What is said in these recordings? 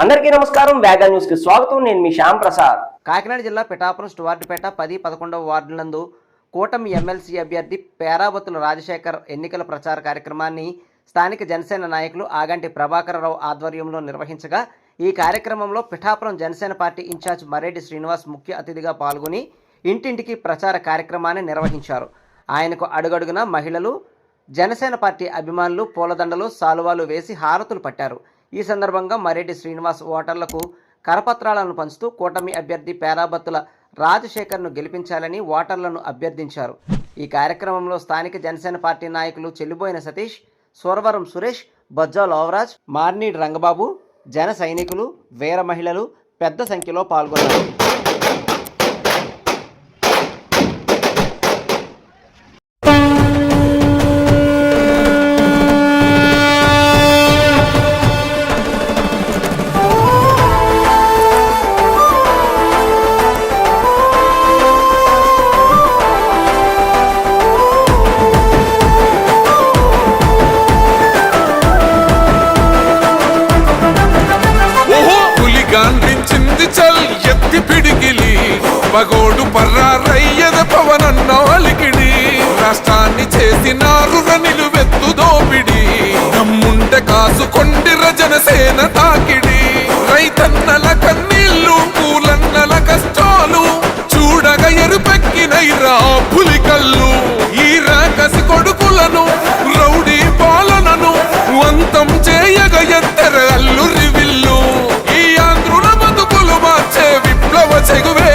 అందరికీ నమస్కారం వేగా న్యూస్కి స్వాగతం. నేను మీ శ్యామ్ ప్రసాద్. కాకినాడ జిల్లా పిఠాపురం స్టువార్డుపేట పది పదకొండవ వార్డులందు కూటమి ఎమ్మెల్సీ అభ్యర్థి పేరాబత్తుల రాజశేఖర్ ఎన్నికల ప్రచార కార్యక్రమాన్ని స్థానిక జనసేన నాయకులు ఆగంటి ప్రభాకరరావు ఆధ్వర్యంలో నిర్వహించగా ఈ కార్యక్రమంలో పిఠాపురం జనసేన పార్టీ ఇన్ఛార్జ్ మరెడ్డి శ్రీనివాస్ ముఖ్య అతిథిగా పాల్గొని ఇంటింటికి ప్రచార కార్యక్రమాన్ని నిర్వహించారు. ఆయనకు అడుగడుగున మహిళలు జనసేన పార్టీ అభిమానులు పూలదండలు సాలువాలు వేసి హారతులు పట్టారు. ఈ సందర్భంగా మరెడ్డి శ్రీనివాస్ ఓటర్లకు కరపత్రాలను పంచుతూ కూటమి అభ్యర్థి పేరాబత్తుల రాజశేఖర్ను గెలిపించాలని ఓటర్లను అభ్యర్థించారు. ఈ కార్యక్రమంలో స్థానిక జనసేన పార్టీ నాయకులు చెల్లిబోయిన సతీష్ సోరవరం సురేష్ బొజ్జా లోవరాజ్ మార్నీడ్ రంగబాబు జన సైనికులు వీర మహిళలు పెద్ద సంఖ్యలో పాల్గొన్నారు. మగోడు పర్రారయ్యద పవనన్నాలికిడి రాష్ట్రాన్ని చేసినారు నిలువెత్తు దోపిడి. నమ్ముంటే కాసుకొండి రజనసేన తాకిడి. రైతన్నల కన్నీళ్ళు పూలన్నల కష్టాలు చూడగ ఎరుపెక్కినైరా పులికల్లు. కళ్ళు ఈ రాకసి కొడుకులను రౌడీ పాలనను వంతం చేయగ ఎత్తర అల్లురి విల్లు ఈ ఆంధ్రుల బతుకులు మార్చే విప్లవ చెగువే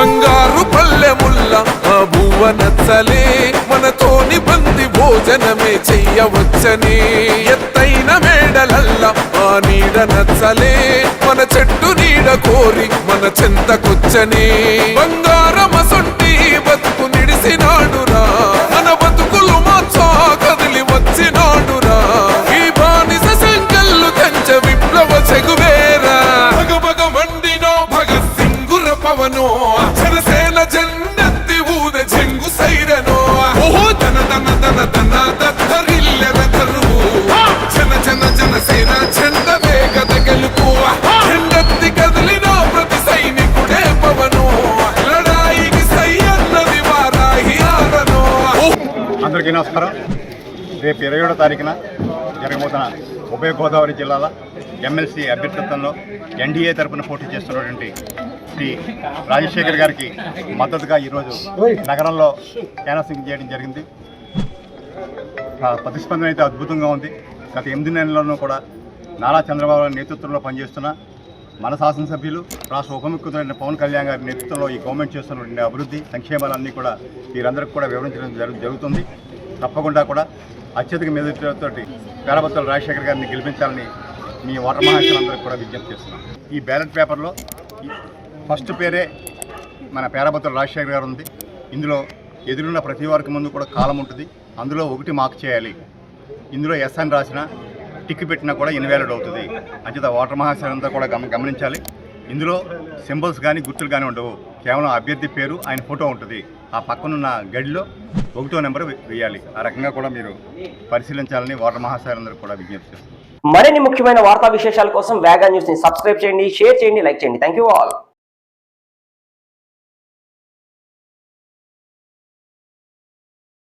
బంగారు పల్లెముల్ల ఆ భువ నచ్చలే. మనతోని బంది భోజనమే చెయ్యవచ్చని. ఎత్తైన మేడలల్ల ఆ నీడ నచ్చలే. మన చెట్టు నీడ కోరి మన చెంతకొచ్చని. బంగారమసొంటి బతుకు నిడిసినాడురా. మన బతుకులు మార్చా కదిలి వచ్చినాడురా. ఈ బానిస సంకల్లు తెంచ విప్లవ చెగువేరా. భగ భగ మండినో భగత్ సింగుర పవనో. అందరికీ నమస్కారం. రేపు ఇరవై ఏడో తారీఖున జరగబోతున్న ఉభయ గోదావరి జిల్లాల ఎమ్మెల్సీ అభ్యర్థిత్వంలో ఎన్డీఏ తరపున పోటీ చేస్తున్నటువంటి శ్రీ రాజశేఖర్ గారికి మద్దతుగా ఈరోజు నగరంలో క్యానసింగ్ చేయడం జరిగింది. ప్రతిస్పందన అయితే అద్భుతంగా ఉంది. గత ఎనిమిది నెలల్లోనూ కూడా నారా చంద్రబాబు నేతృత్వంలో పనిచేస్తున్న మన శాసనసభ్యులు రాష్ట్ర ఉపముఖ్యమంత్రి పవన్ కళ్యాణ్ గారి నేతృత్వంలో ఈ గవర్నమెంట్ చేస్తున్న అభివృద్ధి సంక్షేమాలన్నీ కూడా వీరందరికీ కూడా వివరించడం జరుగు- జరుగుతుంది. తప్పకుండా కూడా అత్యధిక మెజార్టీతోటి పేరబత్తుల రాజశేఖర్ గారిని గెలిపించాలని మీ ఓటర్ మహాశులందరికీ కూడా విజ్ఞప్తి చేస్తున్నాం. ఈ బ్యాలెట్ పేపర్లో ఫస్ట్ పేరే మన పేరబత్తుల రాజశేఖర్ గారు ఉంది. ఇందులో ఎదురున్న ప్రతి వారికి ముందు కూడా కాలం ఉంటుంది. అందులో ఒకటి మాకు చేయాలి. ఇందులో ఎస్ అని రాసిన టిక్ పెట్టినా కూడా ఇన్వాలిడ్ అవుతుంది. అంచేత ఓటర్ మహాశయంతా కూడా గమ గమనించాలి. ఇందులో సింబల్స్ కానీ గుర్తులు కానీ ఉండవు. కేవలం అభ్యర్థి పేరు ఆయన ఫోటో ఉంటుంది. ఆ పక్కనున్న గడిలో ఒకటో నెంబర్ వేయాలి. ఆ రకంగా కూడా మీరు పరిశీలించాలని ఓటర్ మహాశయులందరూ కూడా విజ్ఞప్తి చేస్తున్నారు మరిన్ని ముఖ్యమైన వార్తా విశేషాల కోసం వేగా న్యూస్ని సబ్స్క్రైబ్ చేయండి షేర్ చేయండి లైక్ చేయండి. Thank you all